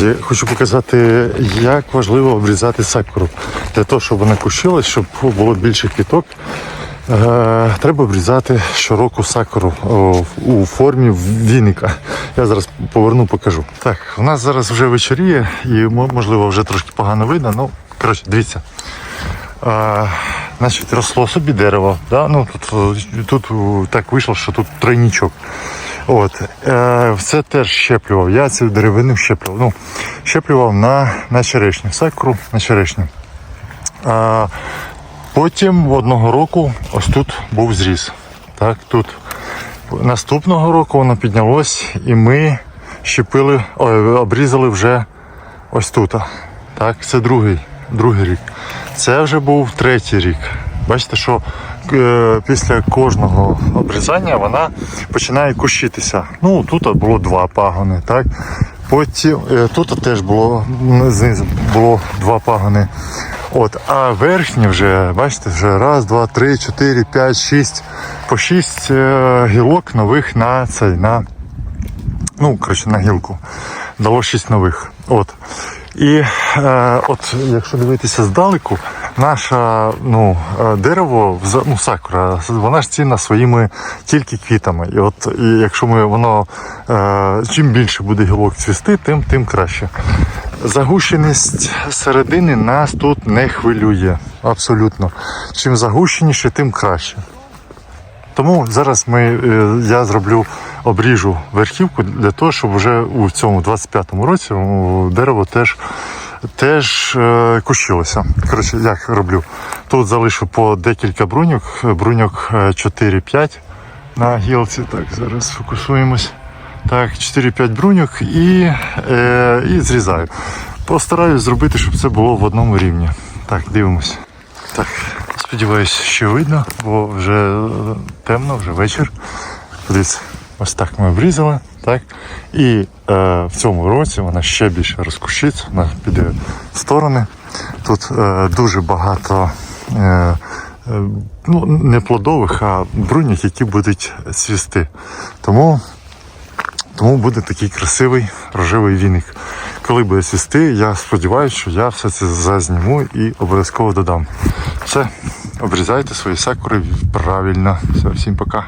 Я Хочу показати, як важливо обрізати сакуру. Для того, щоб вона кущилась, щоб було більше квіток. Е, треба обрізати щороку сакуру у формі віника. Я зараз поверну, покажу. Так, у нас зараз вже вечоріє і можливо вже трошки погано видно. Ну, коротше, дивіться. А, значить, росло собі дерево. Да? Ну, тут, тут так вийшло, що тут тройнічок. От, е, це теж щеплював. Я цю деревину щеплював. Ну, щеплював на, на черешню, сакру на черешню. А, потім одного року ось тут був зріз. Так, тут. Наступного року воно піднялось і ми щепили, ой, обрізали вже ось тут. Так, це другий, другий рік. Це вже був третій рік. Бачите, що е, після кожного обрізання вона починає кущитися. Ну, тут було два пагони, так? Потім е, тут теж було знизу було два пагони. От, а верхні вже, бачите, вже раз, два, три, чотири, п'ять, шість, по шість е, гілок нових на цей, на ну, коротше, на гілку. Дало шість нових. От. І е, от, якщо дивитися здалеку, наше ну, е, дерево, ну, сакура, вона ж цінна своїми тільки квітами. І от і якщо ми воно е, чим більше буде гілок цвісти, тим, тим краще. Загущеність середини нас тут не хвилює. Абсолютно. Чим загущеніше, тим краще. Тому зараз ми, е, я зроблю обріжу верхівку для того, щоб вже у цьому 25-му році дерево теж, теж е, кущилося. Коротше, як роблю? Тут залишу по декілька бруньок, бруньок е, 4-5 на гілці. Так, зараз фокусуємось. Так, 4-5 бруньок і, е, і зрізаю. Постараюсь зробити, щоб це було в одному рівні. Так, дивимось. Так, сподіваюся, що видно, бо вже е, темно, вже вечір. Ось так ми обрізали. Так? І е, в цьому році вона ще більше розкущиться, вона піде в сторони. Тут е, дуже багато е, е, ну, не плодових, а бруньок, які будуть цвісти. Тому тому буде такий красивий рожевий віник. Коли буде цвісти, я сподіваюся, що я все це зазніму і обов'язково додам. Все, обрізайте свої сакури правильно. Все, всім пока.